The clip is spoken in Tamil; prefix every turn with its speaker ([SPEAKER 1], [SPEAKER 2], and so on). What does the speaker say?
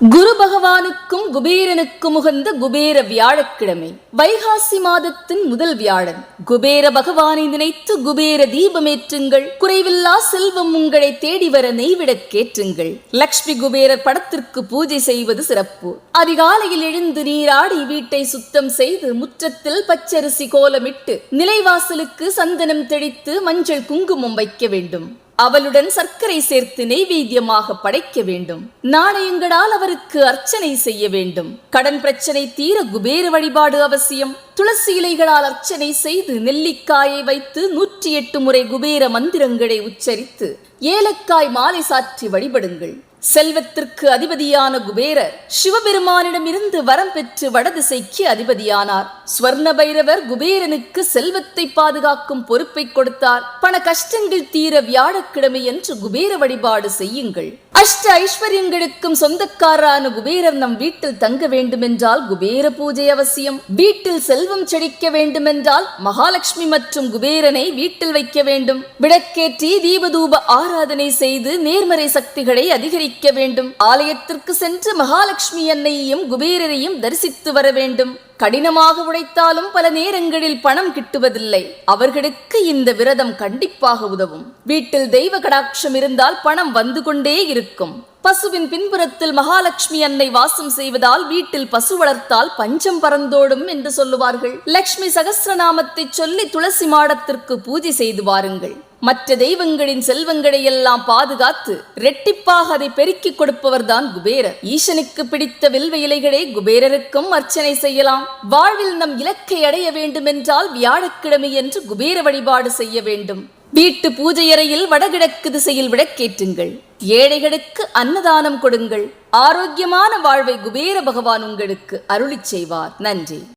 [SPEAKER 1] குரு பகவானுக்கும் குபேரனுக்கும் உகந்த குபேர வியாழக்கிழமை வைகாசி மாதத்தின் முதல் வியாழன். குபேர பகவானை நினைத்து குபேர தீபமேற்றுங்கள். குறைவில்லா செல்வம் உங்களை தேடி வர நெய்விடக்கேற்றுங்கள் லக்ஷ்மி குபேரர் படத்திற்கு பூஜை செய்வது சிறப்பு. அதிகாலையில் எழுந்து நீராடி வீட்டை சுத்தம் செய்து முற்றத்தில் பச்சரிசி கோலமிட்டு நிலைவாசலுக்கு சந்தனம் தெளித்து மஞ்சள் குங்குமம் வைக்க வேண்டும். அவளுடன் சர்க்கரை சேர்த்து நெய்வேத்தியமாக படைக்க வேண்டும். நாணயங்களால் அவருக்கு அர்ச்சனை செய்ய வேண்டும். கடன் பிரச்சனை தீர குபேர வழிபாடு அவசியம். துளசி இலைகளால் அர்ச்சனை செய்து நெல்லிக்காயை வைத்து நூற்றி எட்டு முறை குபேர மந்திரங்களை உச்சரித்து ஏலக்காய் மாலை சாற்றி வழிபடுங்கள். செல்வத்திற்கு அதிபதியான குபேரர் சிவபெருமானிடமிருந்து வரம் பெற்று வடதிசைக்கு அதிபதியானார். ஸ்வர்ண பைரவர் குபேரனுக்கு செல்வத்தை பாதுகாக்கும் பொறுப்பை கொடுத்தார். பண கஷ்டங்கள் தீர வியாழக்கிழமை என்று குபேர வழிபாடு செய்யுங்கள். அஷ்ட ஐஸ்வர்யங்களுக்கும் சொந்தக்காரான குபேரர் நம் வீட்டில் தங்க வேண்டுமென்றால் குபேர பூஜை அவசியம். வீட்டில் செல்வம் செழிக்க வேண்டுமென்றால் மகாலட்சுமி மற்றும் குபேரனை வீட்டில் வைக்க வேண்டும். விளக்கேற்றி தீபதூப ஆராதனை செய்து நேர்மறை சக்திகளை அதிகரிக்க வேண்டும். ஆலயத்திற்கு சென்று மகாலட்சுமி அன்னையையும் குபேரரையும் தரிசித்து வர வேண்டும். கடினமாக உழைத்தாலும் பல நேரங்களில் பணம் கிட்டுவதில்லை. அவர்களுக்கு இந்த விரதம் கண்டிப்பாக உதவும். வீட்டில் தெய்வ கடாட்சம் இருந்தால் பணம் வந்து கொண்டே இருக்கும். பசுவின் பின்புறத்தில் மகாலட்சுமி அன்னை வாசம் செய்வதால் வீட்டில் பசு வளர்த்தால் பஞ்சம் பறந்தோடும் என்று சொல்லுவார்கள். லக்ஷ்மி சகசிரநாமத்தை சொல்லி துளசி மாடத்திற்கு பூஜை செய்து வாருங்கள். மற்ற தெய்வங்களின் செல்வங்களை எல்லாம் பாதுகாத்து ரெட்டிப்பாக அதை பெருக்கிக் கொடுப்பவர்தான் குபேரர். ஈசனுக்கு பிடித்த வில்வ இலைகளை குபேரருக்கும் அர்ச்சனை செய்யலாம். வாழ்வில் நம் இலக்கை அடைய வேண்டுமென்றால் வியாழக்கிழமை என்று குபேர வழிபாடு செய்ய வேண்டும். வீட்டு பூஜையறையில் வடகிழக்கு திசையில் விளக்கேற்றுங்கள். ஏழைகளுக்கு அன்னதானம் கொடுங்கள். ஆரோக்கியமான வாழ்வை குபேர பகவான் உங்களுக்கு அருளிச் செய்வார். நன்றி.